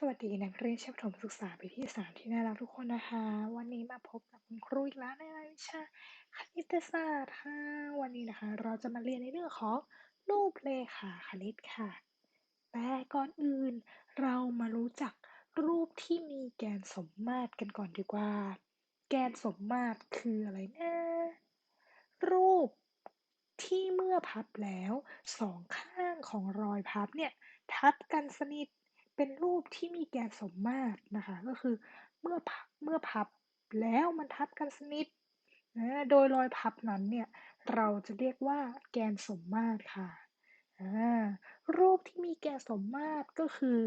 สวัสดีนักเรียนชั้นประถมศึกษาปีที่สามที่น่ารักทุกคนนะคะ วันนี้มาพบกับคุณครูอีกแล้วในรายวิชาคณิตศาสตร์ค่ะวันนี้นะคะ เราจะมาเรียนในเรื่องของรูปเลขาคณิตค่ะ แต่ก่อนอื่นเรามารู้จักรูปที่มีแกนสมมาตรกันก่อนดีกว่า แกนสมมาตรคืออะไรนะรูปที่เมื่อพับแล้วสองข้างของรอยพับเนี่ยทับกันสนิท เป็นรูปที่มีแกนสมมาตรนะคะ ก็คือเมื่อพับเมื่อพับแล้วมันทับกันสนิทนะโดยรอยพับนั้นเนี่ยเราจะเรียกว่าแกนสมมาตรค่ะ รูปที่มีแกนสมมาตรก็คือ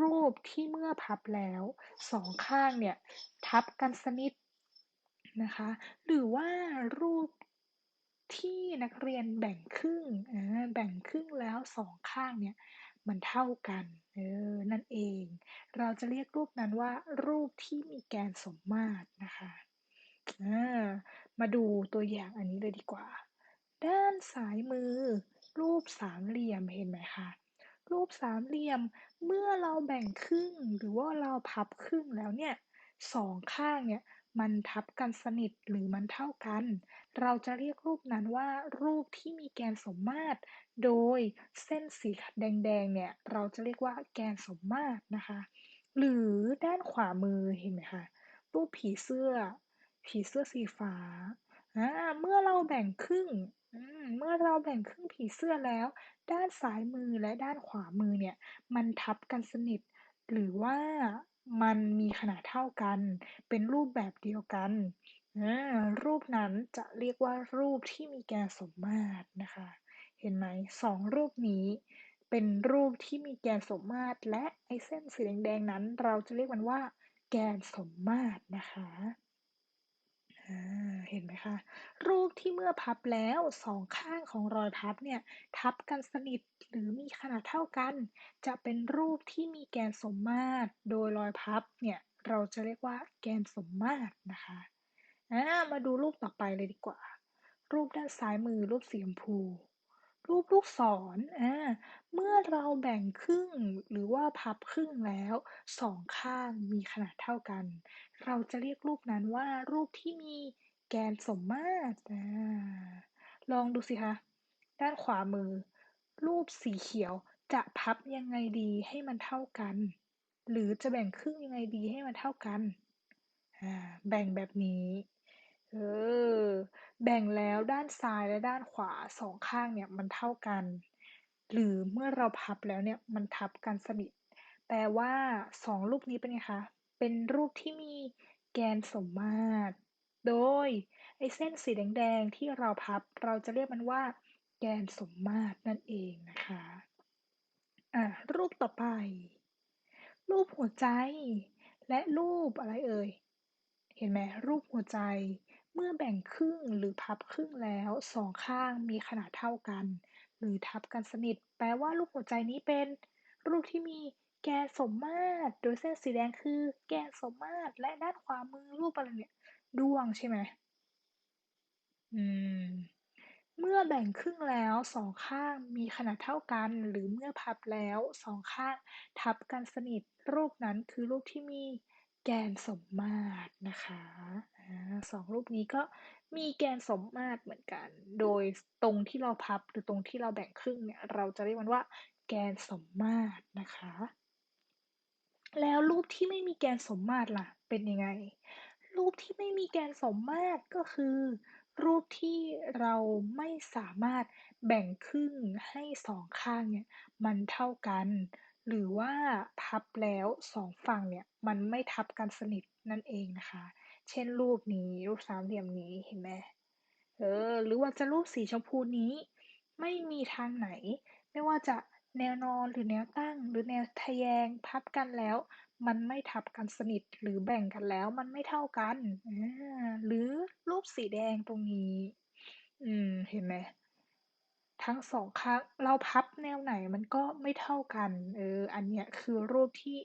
รูปที่เมื่อพับแล้วสองข้างเนี่ยทับกันสนิทนะคะ หรือว่ารูปที่นักเรียนแบ่งครึ่งแบ่งครึ่งแล้วสองข้างเนี่ย มันเท่ากันเออนั่นเอง เราจะเรียกรูปนั้นว่า รูปที่มีแกนสมมาตรนะคะมาดูตัวอย่างอันนี้เลยดีกว่า ด้านซ้ายมือ รูปสามเหลี่ยมเห็นไหมคะรูปสามเหลี่ยมเมื่อเราแบ่งครึ่งหรือว่าเราพับครึ่งแล้วเนี่ยสองข้างเนี่ย มันทับกันสนิทหรือมันเท่ากัน เราจะเรียกรูปนั้นว่ารูปที่มีแกนสมมาตร โดยเส้นสีแดงๆเนี่ยเราจะเรียกว่าแกนสมมาตรนะคะ หรือด้านขวามือเห็นไหมคะรูปผีเสื้อ ผีเสื้อสีฟ้าเมื่อเราแบ่งครึ่งเมื่อเราแบ่งครึ่งผีเสื้อแล้ว ด้านซ้ายมือและด้านขวามือเนี่ยมันทับกันสนิท หรือว่า มันมีขนาดเท่ากัน เป็นรูปแบบเดียวกันรูปนั้นจะเรียกว่ารูปที่มีแกนสมมาตรนะคะ เห็นไหมสองรูปนี้เป็นรูปที่มีแกนสมมาตร และไอเส้นสีแดงๆนั้น เราจะเรียกมันว่า แกนสมมาตรนะคะ เห็นไหมคะ รูปที่เมื่อพับแล้ว สองข้างของรอยพับเนี่ย ทับกันสนิทหรือมีขนาดเท่ากัน จะเป็นรูปที่มีแกนสมมาตร โดยรอยพับเนี่ยเราจะเรียกว่าแกนสมมาตรนะคะมาดูรูปต่อไปเลยดีกว่า รูปด้านซ้ายมือรูปสีชมพู รูปลูกศรอ่าเมื่อเราแบ่งครึ่งหรือว่าพับครึ่งแล้วสองข้างมีขนาดเท่ากัน เราจะเรียกรูปนั้นว่ารูปที่มีแกนสมมาตรอ่าลองดูสิคะ ด้านขวามือ รูปสีเขียวจะพับยังไงดีให้มันเท่ากัน หรือจะแบ่งครึ่งยังไงดีให้มันเท่ากัน แบ่งแบบนี้ เออ แบ่งแล้วด้านซ้ายและด้านขวาสองข้างเนี่ยมันเท่ากัน หรือเมื่อเราพับแล้วเนี่ยมันทับกันสนิท แปลว่าสองรูปนี้เป็นไงคะ เป็นรูปที่มีแกนสมมาตร โดยไอ้เส้นสีแดงๆที่เราพับเราจะเรียกมันว่า แกนสมมาตรนั่นเองนะคะ อะรูปต่อไป รูปหัวใจ และรูปอะไรเอ่ย เห็นไหมรูปหัวใจ เมื่อแบ่งครึ่งหรือพับครึ่งแล้วสองข้างมีขนาดเท่ากัน หรือทับกันสนิท แปลว่ารูปหัวใจนี้เป็นรูปที่มีแกนสมมาตร โดยเส้นสีแดงคือแกนสมมาตร และด้านขวามือรูปอะไรเนี่ยดวงใช่ไหมอืม เมื่อแบ่งครึ่งแล้วสองข้างมีขนาดเท่ากัน หรือเมื่อพับแล้วสองข้างทับกันสนิท รูปนั้นคือรูปที่มีแกนสมมาตรนะคะ สองรูปนี้ก็มีแกนสมมาตรเหมือนกัน โดยตรงที่เราพับหรือตรงที่เราแบ่งครึ่งเนี่ยเราจะเรียกมันว่า แกนสมมาตรนะคะ แล้วรูปที่ไม่มีแกนสมมาตรล่ะ เป็นยังไง รูปที่ไม่มีแกนสมมาตรก็คือ รูปที่เราไม่สามารถแบ่งครึ่งให้สองข้างเนี่ยมันเท่ากัน หรือว่าพับแล้วสองฝั่งเนี่ยมันไม่ทับกันสนิทนั่นเองนะคะ เช่นรูปนี้ รูปสามเหลี่ยมนี้เห็นไหมเออ หรือว่าจะรูปสีชมพูนี้ ไม่มีทางไหน ไม่ว่าจะแนวนอนหรือแนวตั้ง หรือแนวทะแยงพับกันแล้ว มันไม่ทับกันสนิทหรือแบ่งกันแล้ว มันไม่เท่ากันหรือรูปสีแดงตรงนี้ อืม เห็นไหมทั้งสองข้างเราพับแนวไหนมันก็ไม่เท่ากัน เออ อันเนี้ยคือรูปที่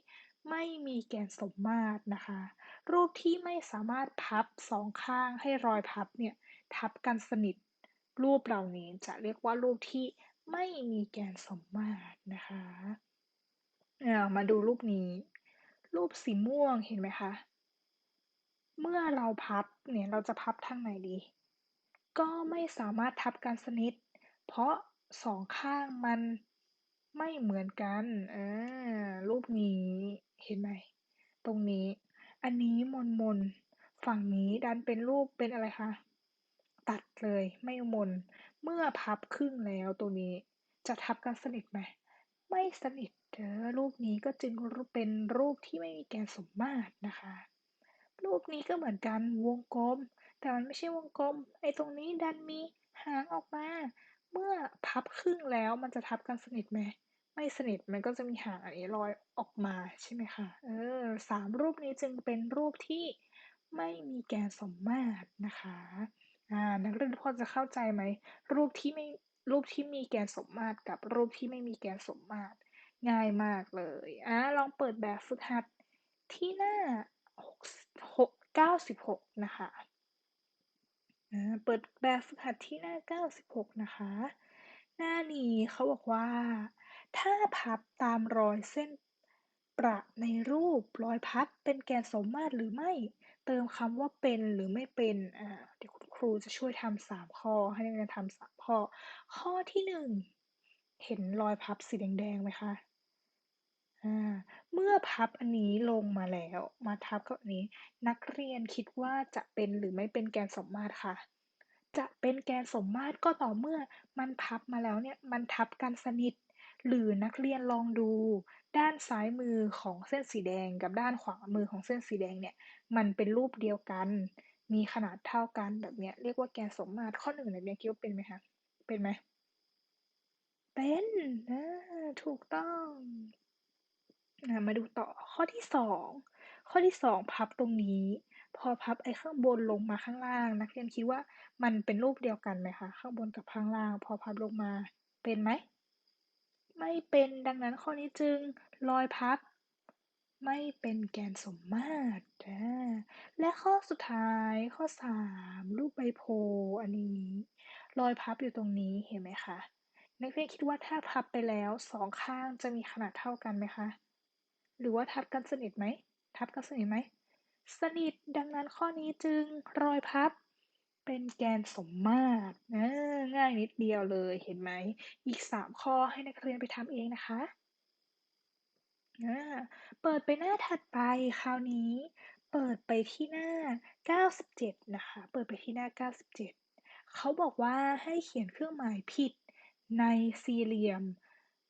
ไม่มีแกนสมมาตรนะคะ รูปที่ไม่สามารถพับสองข้างให้รอยพับเนี่ยทับกันสนิท รูปเหล่านี้จะเรียกว่ารูปที่ไม่มีแกนสมมาตรนะคะามาดูรูปนี้ รูปสีม่วงเห็นไหมคะ เมื่อเราพับเนี่ยเราจะพับทางไหนดี ก็ไม่สามารถทับกันสนิท เพราะสองข้างมัน ไม่เหมือนกัน อ่า รูปนี้ เห็นไหม ตรงนี้ อันนี้มนมน ฝั่งนี้ดันเป็นรูปเป็นอะไรคะ ตัดเลย ไม่มน เมื่อพับครึ่งแล้วตรงนี้ จะทับกันสนิทไหม ไม่สนิทเด้อรูปนี้ก็จึงเป็นรูปที่ไม่มีแกนสมมาตรนะคะ รูปนี้ก็เหมือนกัน วงกลม แต่มันไม่ใช่วงกลม ไอ้ตรงนี้ดันมีหางออกมา เมื่อพับครึ่งแล้วมันจะทับกันสนิทไหม ไม่สนิทมันก็จะมีหางอันนี้ลอยออกมาใช่ไหมคะ เออสามรูปนี้จึงเป็นรูปที่ไม่มีแกนสมมาตรนะคะ อ่า นักเรียนพอจะเข้าใจไหม รูปที่ไม่ รูปที่มีแกนสมมาตรกับรูปที่ไม่มีแกนสมมาตร ง่ายมากเลย อ่า ลองเปิดแบบฝึกหัดที่หน้าหกเก้าสิบหกนะคะ อ่าเปิดแบบฝึกหัดที่หน้าเก้าสิบหกนะคะ หน้านี้เขาบอกว่า ถ้าพับตามรอยเส้นประในรูปรอยพับเป็นแกนสมมาตรหรือไม่ เติมคำว่าเป็นหรือไม่เป็นอ่าเดี๋ยวคุณครูจะช่วยทำสามข้อให้นักเรียนทำสามข้อ ข้อที่หนึ่งเห็นรอยพับสีแดงๆไหมคะ อา เมื่อพับอันนี้ลงมาแล้ว มาทับกับอันนี้ นักเรียนคิดว่าจะเป็นหรือไม่เป็นแกนสมมาตรคะ จะเป็นแกนสมมาตรก็ต่อเมื่อมันพับมาแล้วเนี่ย มันทับกันสนิท หรือนักเรียนลองดูด้านซ้ายมือของเส้นสีแดงกับด้านขวามือของเส้นสีแดงเนี่ย มันเป็นรูปเดียวกัน มีขนาดเท่ากัน แบบเนี้ยเรียกว่าแกนสมมาตร ข้อหนึ่งนักเรียนคิดว่าเป็นไหมคะ เป็นไหม เป็น อา ถูกต้อง อ่ามาดูต่อข้อที่สองข้อที่สองพับตรงนี้ พอพับไอ้ข้างบนลงมาข้างล่างนักเรียนคิดว่ามันเป็นรูปเดียวกันไหมคะข้างบนกับข้างล่าง พอพับลงมาเป็นไหมไม่เป็นดังนั้นข้อนี้จึงรอยพับ ไม่เป็นแกนสมมาตรและข้อสุดท้ายข้อสามรูปใบโพอันนี้รอยพับอยู่ตรงนี้เห็นไหมคะนักเรียนคิดว่าถ้าพับไปแล้วสองข้างจะมีขนาดเท่ากันไหมคะ หรือว่าทับกันสนิทไหม ทับกันสนิทไหม สนิท ดังนั้นข้อนี้จึงรอยพับ เป็นแกนสมมาตรอ่าง่ายนิดเดียวเลย เห็นไหม อีกสามข้อให้นักเรียนไปทำเองนะคะอ่าเปิดไปหน้าถัดไปคราวนี้ เปิดไปที่หน้า 97 นะคะ เปิดไปที่หน้า 97 เขาบอกว่าให้เขียนเครื่องหมายผิดในสี่เหลี่ยม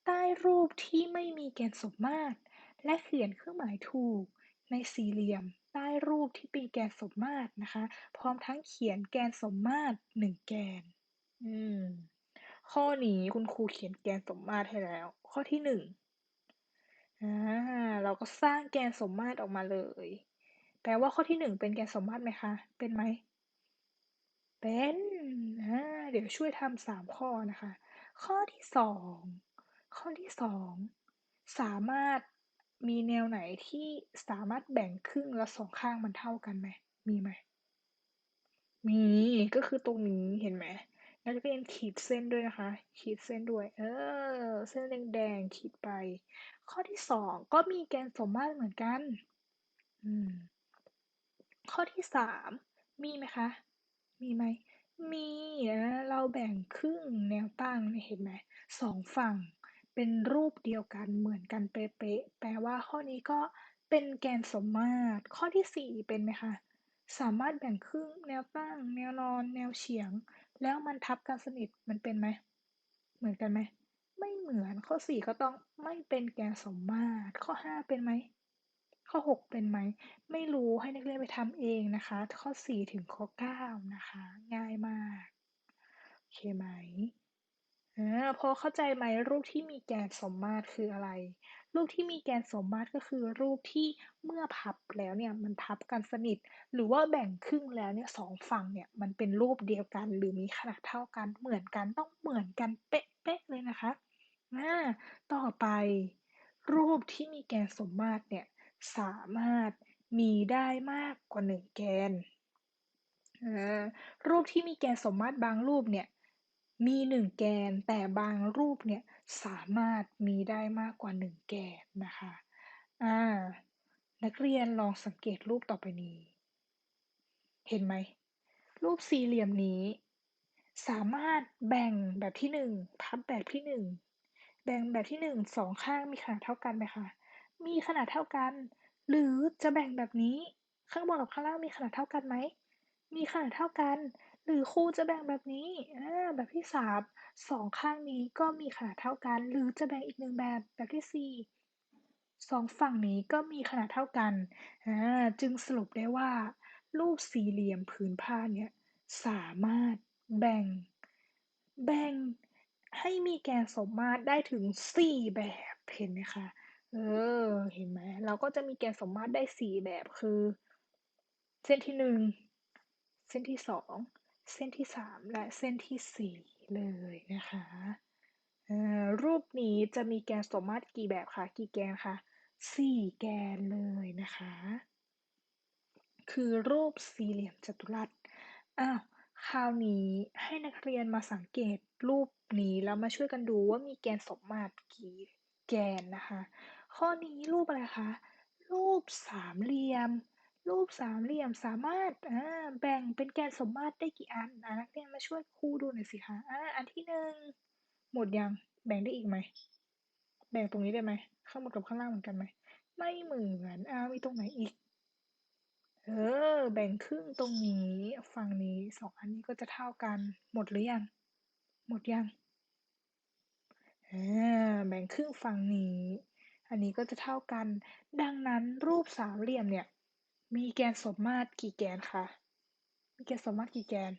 ใต้รูปที่ไม่มีแกนสมมาตร และเขียนเครื่องหมายถูกในสี่เหลี่ยมใต้รูปที่เป็นแกนสมมาตรนะคะ พร้อมทั้งเขียนแกนสมมาตรหนึ่งแกน อืม ข้อนี้คุณครูเขียนแกนสมมาตรให้แล้ว ข้อที่หนึ่งอ่าเราก็สร้างแกนสมมาตรออกมาเลย แปลว่าข้อที่หนึ่งเป็นแกนสมมาตรไหมคะ เป็นไหม เป็นอ่าเดี๋ยวช่วยทำสามข้อนะคะ ข้อที่สอง ข้อที่สอง สามารถ มีแนวไหนที่สามารถแบ่งครึ่งแล้วสองข้างมันเท่ากันไหม มีไหม มีก็คือตรงนี้เห็นไหมนักเรียนขีดเส้นด้วยนะคะ ขีดเส้นด้วย เออ เส้นแดงๆขีดไป ข้อที่สองก็มีแกนสมมาตรเหมือนกัน อืม ข้อที่สามมีไหมคะ มีไหม มีนะเราแบ่งครึ่งแนวตั้งเห็นไหมสองฝั่ง เป็นรูปเดียวกันเหมือนกันเป๊ะๆ แปลว่าข้อนี้ก็เป็นแกนสมมาตร ข้อที่สี่เป็นไหมคะ สามารถแบ่งครึ่งแนวตั้ง แนวนอน แนวเฉียง แล้วมันทับกันสนิทมันเป็นไหม เหมือนกันไหม ไม่เหมือน ข้อสี่ก็ต้องไม่เป็นแกนสมมาตร ข้อห้าเป็นไหม ข้อหกเป็นไหม ไม่รู้ให้นักเรียนไปทำเองนะคะ ข้อสี่ถึงข้อเก้านะคะ ง่ายมาก โอเคไหม อ่าพอเข้าใจไหมรูปที่มีแกนสมมาตรคืออะไร รูปที่มีแกนสมมาตรก็คือรูปที่เมื่อพับแล้วเนี่ยมันทับกันสนิท หรือว่าแบ่งครึ่งแล้วเนี่ยสองฝั่งเนี่ยมันเป็นรูปเดียวกัน หรือมีขนาดเท่ากันเหมือนกันต้องเหมือนกันเป๊ะๆเลยนะคะอ่าต่อไป รูปที่มีแกนสมมาตรเนี่ยสามารถมีได้มากกว่าหนึ่งแกนรูปที่มีแกนสมมาตรบางรูปเนี่ย มีหนึ่งแกน แต่บางรูปเนี่ยสามารถมีได้มากกว่าหนึ่งแกนนะคะอ่านักเรียนลองสังเกตรูปต่อไปนี้ เห็นไหม รูปสี่เหลี่ยมนี้ สามารถแบ่งแบบที่หนึ่งพับแบบที่หนึ่งแบ่งแบบที่หนึ่งสองข้างมีขนาดเท่ากันไหมคะมีขนาดเท่ากัน หรือจะแบ่งแบบนี้ข้างบนกับข้างล่างมีขนาดเท่ากันไหมมีขนาดเท่ากัน หรือครูจะแบ่งแบบนี้แบบที่สามสองข้างนี้ก็มีขนาดเท่ากัน หรือจะแบ่งอีกหนึ่งแบบแบบที่สี่สองฝั่งนี้ก็มีขนาดเท่ากัน จึงสรุปได้ว่า รูปสี่เหลี่ยมผืนผ้าเนี่ยสามารถแบ่ง แบ่งให้มีแกนสมมาตรได้ถึงสี่แบบเห็นไหมคะเออเห็นไหมเราก็จะมีแกนสมมาตรได้สี่แบบคือ เส้นที่หนึ่งเส้นที่สอง เส้นที่สามและเส้นที่สี่เลยนะคะรูปนี้จะมีแกนสมมาตรกี่แบบคะกี่แกนคะสี่แกนเลยนะคะ คือรูปสี่เหลี่ยมจัตุรัสอ้าวคราวนี้ให้นักเรียนมาสังเกตรูปนี้แล้วมาช่วยกันดูว่ามีแกนสมมาตรกี่แกนนะคะ ข้อนี้รูปอะไรคะรูปสามเหลี่ยม รูปสามเหลี่ยมสามารถแบ่งเป็นแกนสมมาตรได้กี่อันนักเรียนมาช่วยครูดูหน่อยสิคะอ่าอันที่หนึ่งหมดยังแบ่งได้อีกไหมแบ่งตรงนี้ได้ไหมข้างบนกับข้างล่างเหมือนกันไหมไม่เหมือนอ้าวมีตรงไหนอีก เออ แบ่งครึ่งตรงนี้ฝั่งนี้สองอันนี้ก็จะเท่ากัน หมดหรือยัง หมดยังอ่าแบ่งครึ่งฝั่งนี้ อันนี้ก็จะเท่ากัน ดังนั้นรูปสามเหลี่ยมเนี่ย มีแกนสมมาตรกี่แกนคะ มีแกนสมมาตรกี่แกน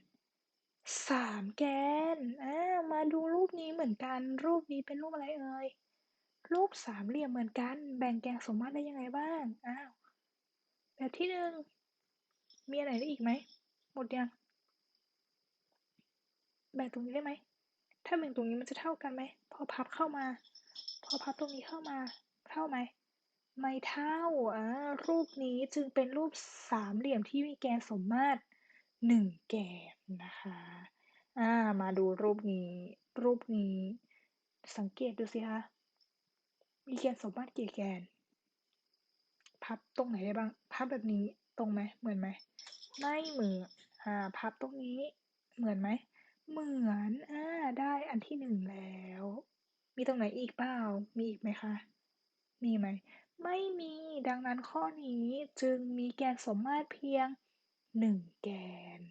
สามแกนอ่ามาดูรูปนี้เหมือนกัน รูปนี้เป็นรูปอะไรเอ่ย รูปสามเหลี่ยมเหมือนกัน แบ่งแกนสมมาตรได้ยังไงบ้าง อ้าว แบบที่หนึ่ง มีอะไรได้อีกไหม หมดยัง แบ่งตรงนี้ได้ไหม ถ้าแบ่งตรงนี้มันจะเท่ากันไหม พอพับเข้ามา พอพับตรงนี้เข้ามา เท่าไหม ไม่เท่าอ่า รูปนี้จึงเป็นรูปสามเหลี่ยมที่มีแกนสมมาตรหนึ่งแกนนะคะ อ่า มาดูรูปนี้ รูปนี้ สังเกตดูสิคะ มีแกนสมมาตรกี่แกน พับตรงไหนได้บ้าง พับแบบนี้ตรงไหม เหมือนไหม ไม่เหมือน อ่า พับตรงนี้ เหมือนไหม เหมือน อ่า ได้อันที่หนึ่งแล้ว มีตรงไหนอีกเปล่า มีอีกไหมคะ มีไหม ไม่มี ดังนั้นข้อนี้จึงมีแกนสมมาตรเพียงหนึ่งแกน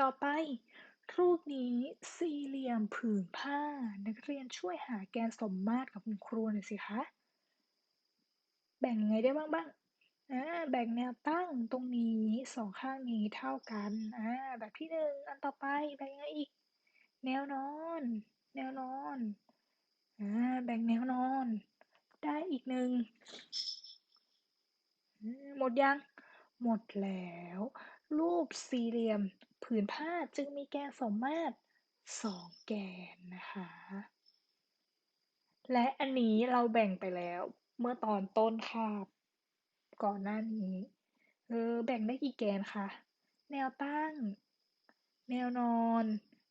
ต่อไป รูปนี้สี่เหลี่ยมผืนผ้า นักเรียนช่วยหาแกนสมมาตรกับคุณครูหน่อยสิคะ แบ่งไงได้บ้างบ้างอ่าแบ่งแนวตั้งตรงนี้สองข้างนี้เท่ากันอ่าแบบที่หนึ่งอันต่อไปแบ่งยังไงอีก แนวนอน แนวนอน อ่าแบ่งแนวนอน ได้อีกหนึ่งหมดยัง หมดแล้ว รูปสี่เหลี่ยม ผืนผ้าจึงมีแกนสมมาตรสองแกนนะคะ และอันนี้เราแบ่งไปแล้วเมื่อตอนต้นคาบ ก่อนหน้านี้ เออ แบ่งได้กี่แกนคะแนวตั้ง แนวนอน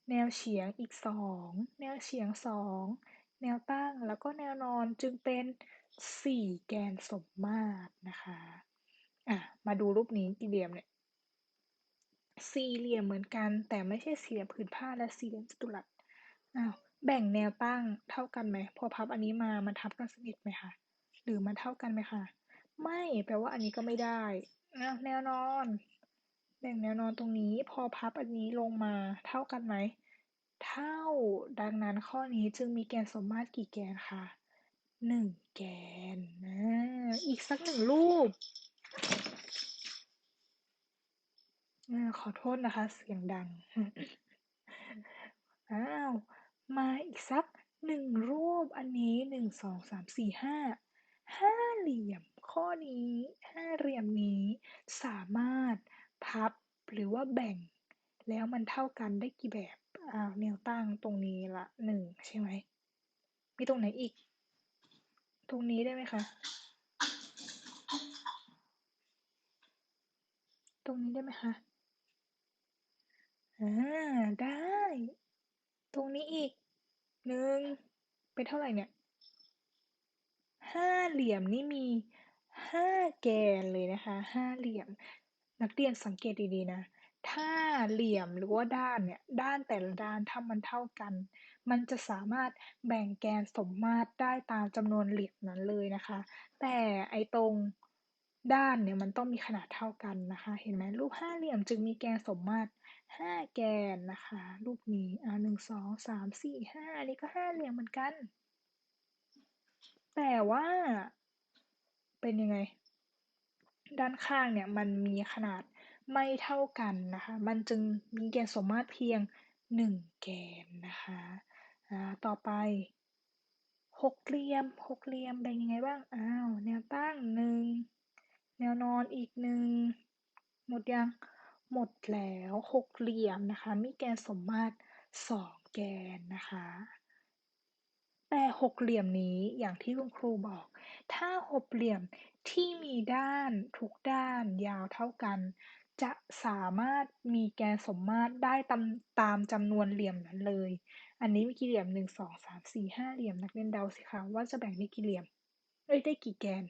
แนวเฉียงอีกสอง แนวเฉียงสอง แนวตั้งแล้วก็แนวนอนจึงเป็นสี่แกนสมมาตรนะคะอะมาดูรูปนี้กี่เหลี่ยมเนี่ยสี่เหลี่ยมเหมือนกัน แต่ไม่ใช่สี่เหลี่ยมผืนผ้าและสี่เหลี่ยมจัตุรัสอ้าวแบ่งแนวตั้งเท่ากันไหมพอพับอันนี้มามันทับกันสนิทไหมคะหรือมันเท่ากันไหมคะไม่แปลว่าอันนี้ก็ไม่ได้นะแนวนอน แบ่งแนวนอนตรงนี้ พอพับอันนี้ลงมาเท่ากันไหม เท่า ดังนั้นข้อนี้จึงมีแกนสมมาตรกี่แกนคะหนึ่งแกนนะอีกสักหนึ่งรูปขอโทษนะคะ เสียงดัง อ้าว มาอีกสักหนึ่งรูปอันนี้หนึ่งสองสามสี่ห้าห้าเหลี่ยม ข้อนี้ห้าเหลี่ยมนี้สามารถพับหรือว่าแบ่ง แล้วมันเท่ากันได้กี่แบบ อ้าวแนวตั้งตรงนี้ละหนึ่งใช่ไหม มีตรงไหนอีก ตรงนี้ได้ไหมคะ ตรงนี้ได้ไหมคะอ่าได้ ตรงนี้อีกหนึ่งเป็นเท่าไหร่เนี่ยห้าเหลี่ยมนี่มีห้าแกนเลยนะคะห้าเหลี่ยม นักเรียนสังเกตดีๆนะ ถ้าเหลี่ยมหรือว่าด้านเนี่ย ด้านแต่ละด้านถ้ามันเท่ากัน มันจะสามารถแบ่งแกนสมมาตรได้ตามจำนวนเหลี่ยมนั้นเลยนะคะ แต่ไอ้ตรงด้านเนี่ยมันต้องมีขนาดเท่ากันนะคะ เห็นไหมรูปห้าเหลี่ยมจึงมีแกนสมมาตรห้าแกนนะคะ รูปนี้อ่าหนึ่งสองสามสี่ห้าอันนี้ก็ห้าเหลี่ยมเหมือนกัน แต่ว่า เป็นยังไง ด้านข้างเนี่ยมันมีขนาด ไม่เท่ากันนะคะ มันจึงมีแกนสมมาตรเพียงหนึ่งแกนนะคะต่อไปหกเหลี่ยมหกเหลี่ยมแบ่งยังไงบ้าง อ้าว แนวตั้งหนึ่ง แนวนอนอีกหนึ่ง หมดยัง หมดแล้วหกเหลี่ยมนะคะ มีแกนสมมาตรสองแกนนะคะ แต่หกเหลี่ยมนี้อย่างที่คุณครูบอก ถ้าหกเหลี่ยมที่มีด้านทุกด้านยาวเท่ากัน จะสามารถมีแกนสมมาตรได้ตามตามจำนวนเหลี่ยมนั้นเลย อันนี้มีกี่เหลี่ยมหนึ่งสองสามสี่ห้าเหลี่ยม นักเรียนเดาสิคะว่าจะแบ่งได้กี่เหลี่ยมเอ้ยได้กี่แกน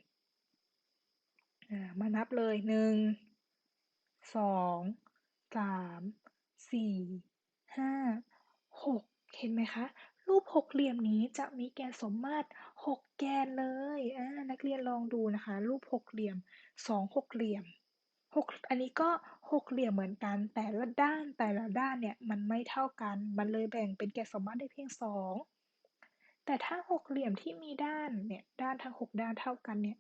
มานับเลยหนึ่งสองสามสี่ห้าหกเห็นไหมคะ รูปหกเหลี่ยมนี้จะมีแกนสมมาตรหกแกนเลยอ่านักเรียนลองดูนะคะ รูปหกเหลี่ยมสองหกเหลี่ยม หก อันนี้ก็หกเหลี่ยมเหมือนกัน แต่ละด้านแต่ละด้านเนี่ยมันไม่เท่ากัน มันเลยแบ่งเป็นแกนสมมาตรได้เพียงสอง แต่ถ้าหกเหลี่ยมที่มีด้านเนี่ยด้านทั้งหกด้านเท่ากันเนี่ย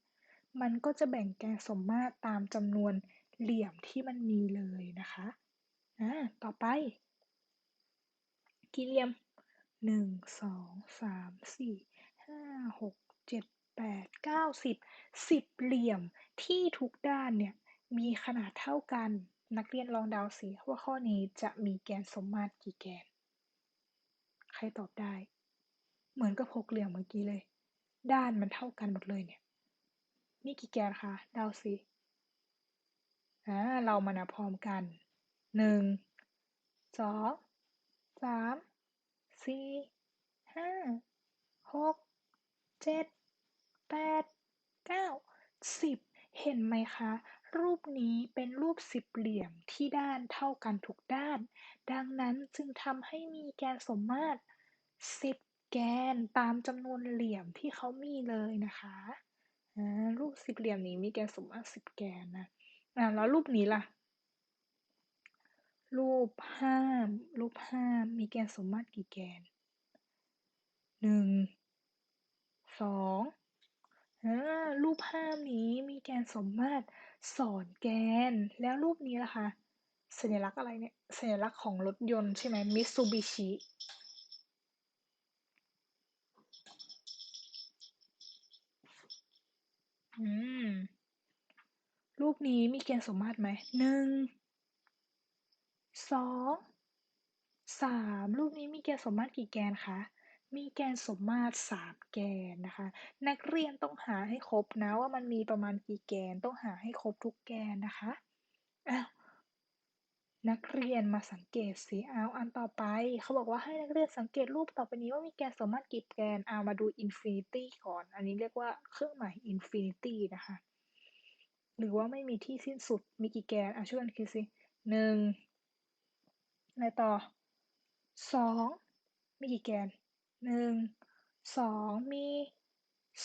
มันก็จะแบ่งแกนสมมาตรตามจำนวนเหลี่ยมที่มันมีเลยนะคะอ่าต่อไป กี่เหลี่ยมหนึ่งสองสามสี่ห้าหกเจ็ดแปดเก้าสิบสิบเหลี่ยมที่ทุกด้านเนี่ย มีขนาดเท่ากัน นักเรียนลองเดาสิว่าข้อนี้จะมีแกนสมมาตรกี่แกน ใครตอบได้ เหมือนกับหกเหลี่ยมเมื่อกี้เลย ด้านมันเท่ากันหมดเลยเนี่ยมีกี่แกนคะเดาสิอ่าเรามานับพร้อมกันหนึ่งสองสามสี่ห้าหกเจ็ดแปดเก้าสิบเห็นไหมคะ รูปนี้เป็นรูปสิบเหลี่ยมที่ด้านเท่ากันทุกด้าน ดังนั้นจึงทำให้มีแกนสมมาตรสิบแกนตามจำนวนเหลี่ยมที่เขามีเลยนะคะรูปสิบเหลี่ยมนี้มีแกนสมมาตรสิบแกนนะอ่าแล้วรูปนี้ล่ะ รูปห้ารูปห้ามีแกนสมมาตรกี่แกนหนึ่งสองรูปห้ามนี้มีแกนสมมาตร สองแกน แล้วรูปนี้ล่ะคะสัญลักษณ์อะไรเนี่ย สัญลักษณ์ของรถยนต์ใช่ไหมมิตซูบิชิอืม รูปนี้มีแกนสมมาตรไหมหนึ่งสองสามรูปนี้มีแกนสมมาตรกี่แกนคะ มีแกนสมมาตรสามแกนนะคะ นักเรียนต้องหาให้ครบนะว่ามันมีประมาณกี่แกนต้องหาให้ครบทุกแกนนะคะอ้าวนักเรียนมาสังเกตสิเอาอันต่อไป เขาบอกว่าให้นักเรียนสังเกตรูปต่อไปนี้ว่ามีแกนสมมาตรกี่แกนเอามาดูอินฟินิตี้ก่อน อันนี้เรียกว่าเครื่องหมายอินฟินิตี้นะคะ หรือว่าไม่มีที่สิ้นสุดมีกี่แกนอะช่วยกันคิดสิหนึ่งอะไรต่อสองมีกี่แกน หนึ่งสองมี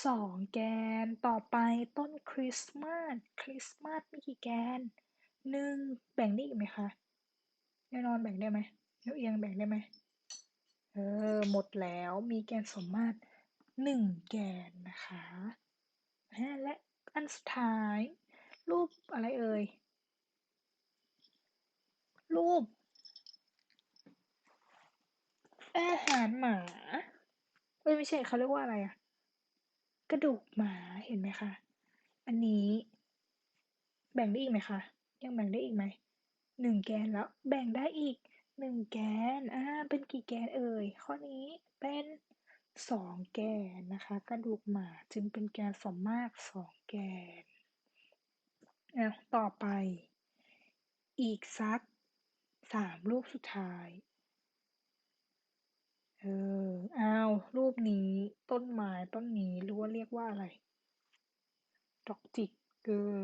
สองแกน ต่อไปต้นคริสต์มาส คริสต์มาสมีกี่แกนหนึ่งแบ่งได้อีกไหมคะแน่นอนแบ่งได้ไหมยกเอียงแบ่งได้ไหมเออ หมดแล้วมีแกนสมมาตรหนึ่งแกนนะคะและอันสุดท้าย รูปอะไรเอ่ย รูป อาหารหมาเอ้ยไม่ใช่เขาเรียกว่าอะไรอะกระดูกหมาเห็นไหมคะ อันนี้ แบ่งได้อีกไหมคะ ยังแบ่งได้อีกไหมหนึ่งแกนแล้ว แบ่งได้อีกหนึ่งแกนอ่าเป็นกี่แกนเอ่ยข้อนี้เป็นสองแกนนะคะ กระดูกหมาจึงเป็นแกนสมมาตรสองแกนอะต่อไป อีกสักสามรูปสุดท้าย เอออ้าว รู ปนี้ ต้นไม้ต้นนี้รู้ว่าเรียกว่าอะไร ดอกจิกเออ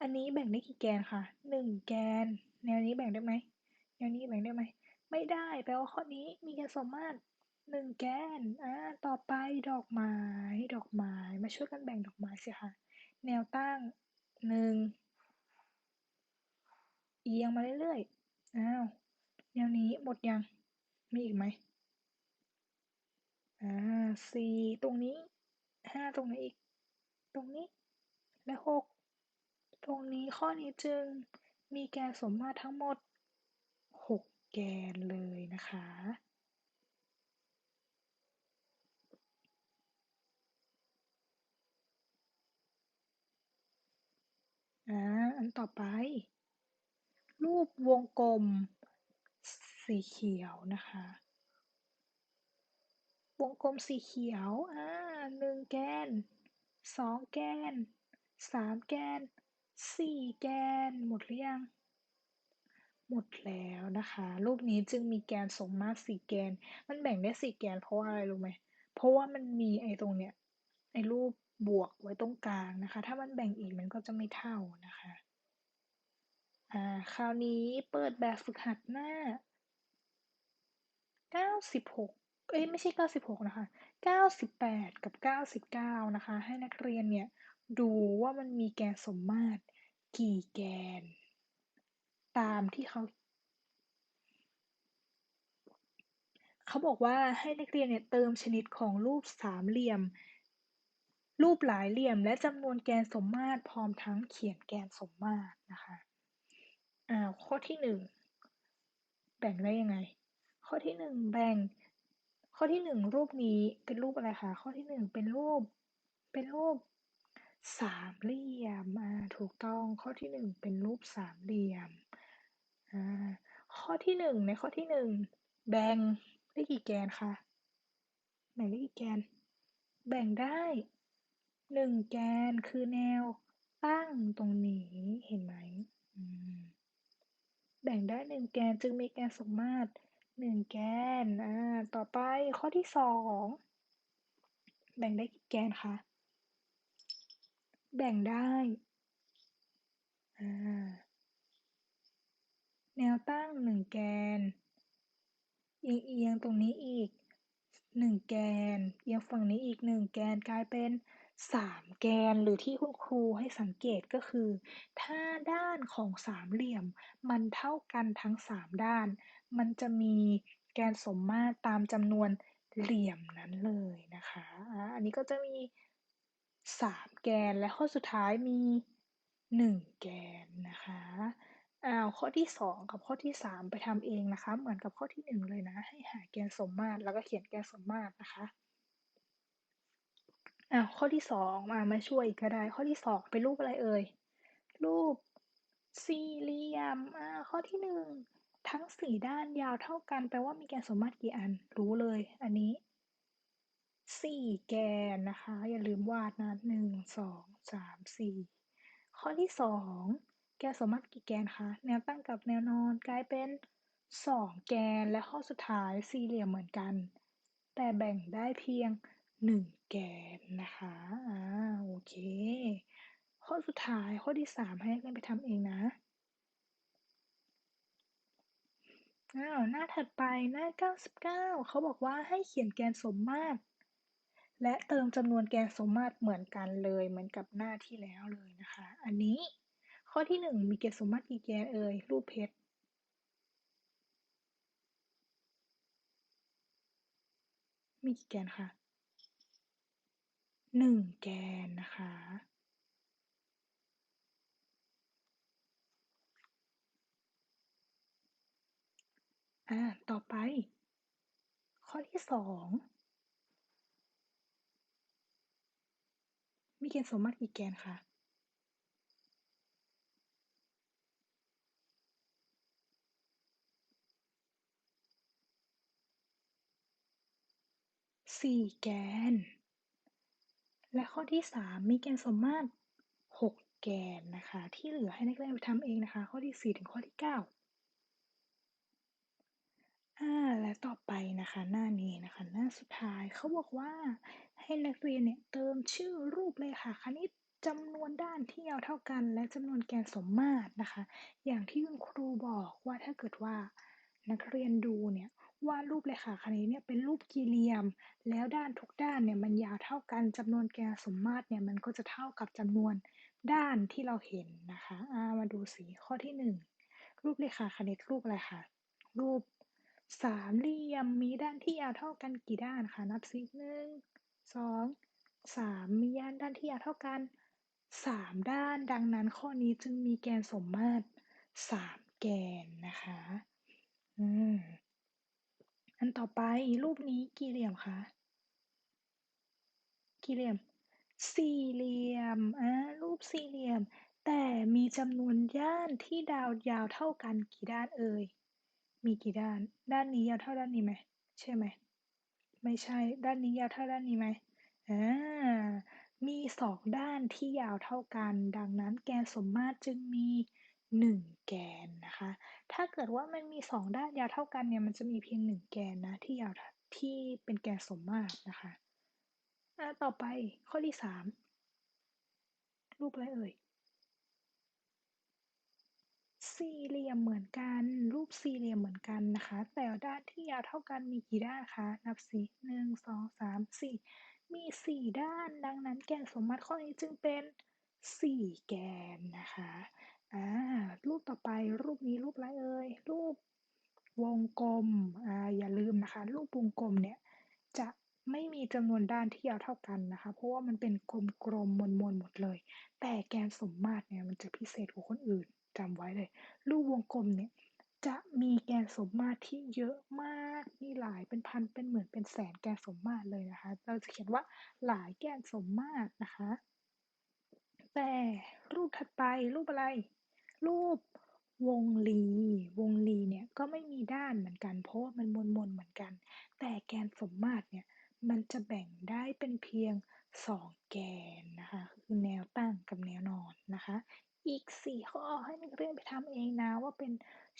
อันนี้แบ่งได้กี่แกนคะหนึ่งแกน แนวนี้แบ่งได้ไหมแนวนี้แบ่งได้ไหม ไม่ได้ แปลว่าข้อนี้มีแกนสมมาตรหนึ่งแกน อ่า ต่อไปดอกไม้ ดอกไม้ มาช่วยกันแบ่งดอกไม้สิคะ แนวตั้งหนึ่งเอียงมาเรื่อยๆ อ้าว แนวนี้หมดยัง มีอีกไหม อ่าสี่ตรงนี้ห้าตรงไหนอีก ตรงนี้และหกตรงนี้ข้อนี้จึงมีแกนสมมาตรทั้งหมดหกแกนเลยนะคะอ่าอันต่อไป รูปวงกลมสีเขียวนะคะ วงกลมสีเขียว อ่าหนึ่งแกนสองแกนสามแกนสี่แกน หมดหรือยัง หมดแล้วนะคะ รูปนี้จึงมีแกนสมมาตรสี่แกน มันแบ่งได้สี่แกนเพราะว่าอะไรรู้ไหม เพราะว่ามันมีไอ้ตรงเนี้ย ไอ้รูปบวกไว้ตรงกลางนะคะ ถ้ามันแบ่งอีกมันก็จะไม่เท่านะคะ อ่า คราวนี้เปิดแบบฝึกหัดหน้า96 เอ้ยไม่ใช่ 96 นะคะ 98 กับ 99 นะคะ ให้นักเรียนเนี่ยดูว่ามันมีแกนสมมาตรกี่แกน ตามที่เขา เขาบอกว่าให้นักเรียนเนี่ยเติมชนิดของรูปสามเหลี่ยม รูปหลายเหลี่ยม และจำนวนแกนสมมาตรพร้อมทั้งเขียนแกนสมมาตรนะคะอ่าข้อที่หนึ่งแบ่งได้ยังไง ข้อที่หนึ่งแบ่ง ข้อที่หนึ่งรูปนี้เป็นรูปอะไรคะ ข้อที่หนึ่งเป็นรูป เป็นรูปสามเหลี่ยมอ่าถูกต้อง ข้อที่หนึ่งเป็นรูปสามเหลี่ยมอ่าข้อที่หนึ่งในข้อที่หนึ่งแบ่งได้กี่แกนคะแบ่งได้กี่แกน แบ่งได้หนึ่งแกนคือแนวตั้งตรงนี้เห็นไหมแบ่งได้หนึ่งแกนจึงมีแกนสมมาตร หนึ่งแกน อ่า ต่อไปข้อที่สองแบ่งได้กี่แกนคะ แบ่งได้ อ่า แนวตั้งหนึ่งแกน เอียงเอียงตรงนี้อีกหนึ่งแกน เอียงฝั่งนี้อีกหนึ่งแกนกลายเป็นสามแกน หรือที่คุณครูให้สังเกตก็คือ ถ้าด้านของสามเหลี่ยมมันเท่ากันทั้งสามด้าน มันจะมีแกนสมมาตรตามจำนวนเหลี่ยมนั้นเลยนะคะ อันนี้ก็จะมีสามแกนและข้อสุดท้ายมีหนึ่งแกนนะคะอ้าวข้อที่สองกับข้อที่สามไปทำเองนะคะ เหมือนกับข้อที่หนึ่งเลยนะ ให้หาแกนสมมาตรแล้วก็เขียนแกนสมมาตรนะคะอ้าวข้อที่สองมามาช่วยก็ได้ ข้อที่สองเป็นรูปอะไรเอ่ย รูปสี่เหลี่ยม อ่า ข้อที่หนึ่ง ทั้งสี่ด้านยาวเท่ากัน แปลว่ามีแกนสมมาตรกี่อัน รู้เลย อันนี้สี่แกนนะคะ อย่าลืมวาดนะหนึ่งสองสามสี่ข้อที่สองแกนสมมาตรกี่แกนคะแนวตั้งกับแนวนอนกลายเป็นสองแกนและข้อสุดท้ายสี่เหลี่ยมเหมือนกัน แต่แบ่งได้เพียงหนึ่งแกนนะคะอ่าโอเค ข้อสุดท้ายข้อที่สามให้นักเรียนไปทำเองนะ อ้าว หน้าถัดไปหน้า 99 เขาบอกว่าให้เขียนแกนสมมาตร และเติมจำนวนแกนสมมาตรเหมือนกันเลย เหมือนกับหน้าที่แล้วเลยนะคะ อันนี้ข้อที่หนึ่งมีแกนสมมาตรกี่แกนเอ่ย รูปเพชรมีกี่แกนคะหนึ่งแกนนะคะ อ่า ต่อไป ข้อที่สองมีแกนสมมาตรกี่แกนคะสี่แกน และข้อที่สามมีแกนสมมาตรหกแกนนะคะ ที่เหลือให้นักเรียนไปทำเองนะคะ ข้อที่สี่ถึงข้อที่เก้า อาและต่อไปนะคะ หน้านี้นะคะ หน้าสุดท้ายเขาบอกว่าให้นักเรียนเนี่ยเติมชื่อรูปเลขาคณิตจำนวนด้านที่ยาวเท่ากัน และจำนวนแกนสมมาตรนะคะ อย่างที่คุณครูบอกว่าถ้าเกิดว่านักเรียนดูเนี่ยวาดรูปเลขาคณิตเนี่ยเป็นรูปกี่เหลี่ยม แล้วด้านทุกด้านเนี่ยมันยาวเท่ากันจำนวนแกนสมมาตรเนี่ยมันก็จะเท่ากับจำนวนด้านที่เราเห็นนะคะามาดูสีข้อที่หนึ่งรูปเลขาคณิตรูปอะไรคะรูป สามเหลี่ยมมีด้านที่ยาวเท่ากันกี่ด้านคะ นับสิหนึ่งสองสามมีด้านด้านที่ยาวเท่ากันสามด้าน ดังนั้นข้อนี้จึงมีแกนสมมาตรสามแกนนะคะ อืม อันต่อไปรูปนี้กี่เหลี่ยมคะ กี่เหลี่ยม สี่เหลี่ยม อ่า รูปสี่เหลี่ยม แต่มีจำนวนด้านที่ดาวยาวเท่ากันกี่ด้านเอ่ย มีกี่ด้าน ด้านนี้ยาวเท่าด้านนี้ไหม ใช่ไหม ไม่ใช่ ด้านนี้ยาวเท่าด้านนี้ไหมอ่า มีสองด้านที่ยาวเท่ากัน ดังนั้นแกนสมมาตรจึงมีหนึ่งแกนนะคะ ถ้าเกิดว่ามันมีสองด้านยาวเท่ากันเนี่ย มันจะมีเพียงหนึ่งแกนนะที่ยาวที่เป็นแกนสมมาตรนะคะอ่าต่อไปข้อที่สามรูปอะไรเอ่ย สี่เหลี่ยมเหมือนกัน รูปสี่เหลี่ยมเหมือนกันนะคะ แต่ด้านที่ยาวเท่ากันมีกี่ด้านคะ นับสิหนึ่งสองสามสี่มีสี่ด้าน ดังนั้นแกนสมมาตรข้อนี้จึงเป็นสี่แกนนะคะอ่ารูปต่อไปรูปนี้รูปอะไรเอ่ย รูปวงกลมอ่าอย่าลืมนะคะ รูปวงกลมเนี่ยจะไม่มีจำนวนด้านที่ยาวเท่ากันนะคะ เพราะว่ามันเป็นกลมๆมนๆหมดเลย แต่แกนสมมาตรเนี่ยมันจะพิเศษกว่าคนอื่น จำไว้เลยรูปวงกลมเนี่ยจะมีแกนสมมาตรที่เยอะมาก มีหลายเป็นพัน เป็นหมื่น เป็นแสนแกนสมมาตรเลยนะคะ เราจะเขียนว่าหลายแกนสมมาตรนะคะ แต่รูปถัดไปรูปอะไร รูปวงรีวงรีเนี่ยก็ไม่มีด้านเหมือนกัน เพราะว่ามันมนๆเหมือนกัน แต่แกนสมมาตรเนี่ยมันจะแบ่งได้เป็นเพียงสองแกนนะคะ คือแนวตั้งกับแนวนอนนะคะ อีกสี่ข้อให้นักเรียนไปทำเองนะ ว่าเป็น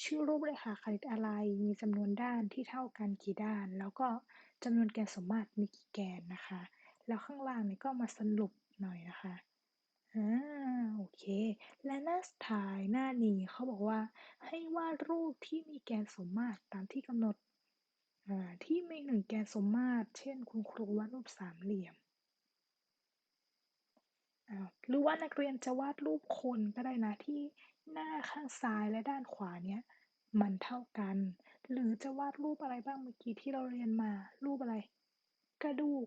ชื่อรูปเลขาคณิตอะไร มีจำนวนด้านที่เท่ากันกี่ด้าน แล้วก็จำนวนแกนสมมาตรมีกี่แกนนะคะ แล้วข้างล่างนี่ก็มาสรุปหน่อยนะคะอ่าโอเค และหน้าสุดท้ายหน้านี้เขาบอกว่า ให้วาดรูปที่มีแกนสมมาตรตามที่กำหนดที่มีหนึ่งแกนสมมาตร เช่น คุณครูวาดรูปสามเหลี่ยม หรือว่านักเรียนจะวาดรูปคนก็ได้นะ ที่หน้าข้างซ้ายและด้านขวาเนี่ยมันเท่ากัน หรือจะวาดรูปอะไรบ้างเมื่อกี้ที่เราเรียนมา รูปอะไร กระดูก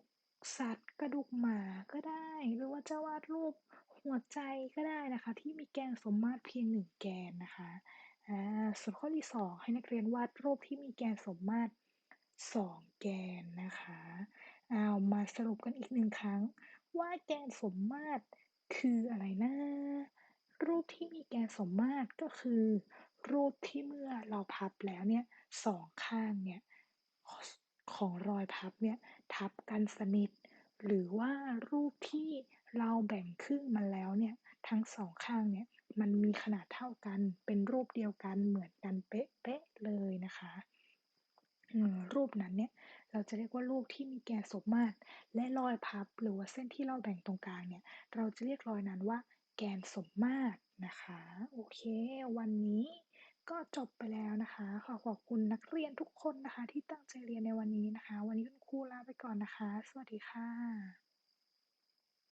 สัตว์ กระดูกหมาก็ได้ หรือว่าจะวาดรูปหัวใจก็ได้นะคะ ที่มีแกนสมมาตรเพียงหนึ่งแกนนะคะ อ่า ส่วนข้อที่สองให้นักเรียนวาดรูปที่มีแกนสมมาตรสองแกนนะคะ เอามาสรุปกันอีกหนึ่งครั้ง ว่าแกนสมมาตรคืออะไรนะ รูปที่มีแกนสมมาตรก็คือ รูปที่เมื่อเราพับแล้วเนี่ยสองข้างเนี่ยของรอยพับเนี่ยทับกันสนิท หรือว่ารูปที่เราแบ่งครึ่งมาแล้วเนี่ยทั้งสองข้างเนี่ยมันมีขนาดเท่ากันเป็นรูปเดียวกันเหมือนกันเป๊ะๆเลยนะคะรูปนั้นเนี่ย เราจะเรียกว่าลูกที่มีแกนสมมาตรและรอยพับหรือว่าเส้นที่เราแบ่งตรงกลางเนี่ย เราจะเรียกรอยนั้นว่าแกนสมมาตรนะคะ โอเค วันนี้ก็จบไปแล้วนะคะ ขอขอบคุณนักเรียนทุกคนนะคะ ที่ตั้งใจเรียนในวันนี้นะคะ วันนี้คุณครูลาไปก่อนนะคะ สวัสดีค่ะ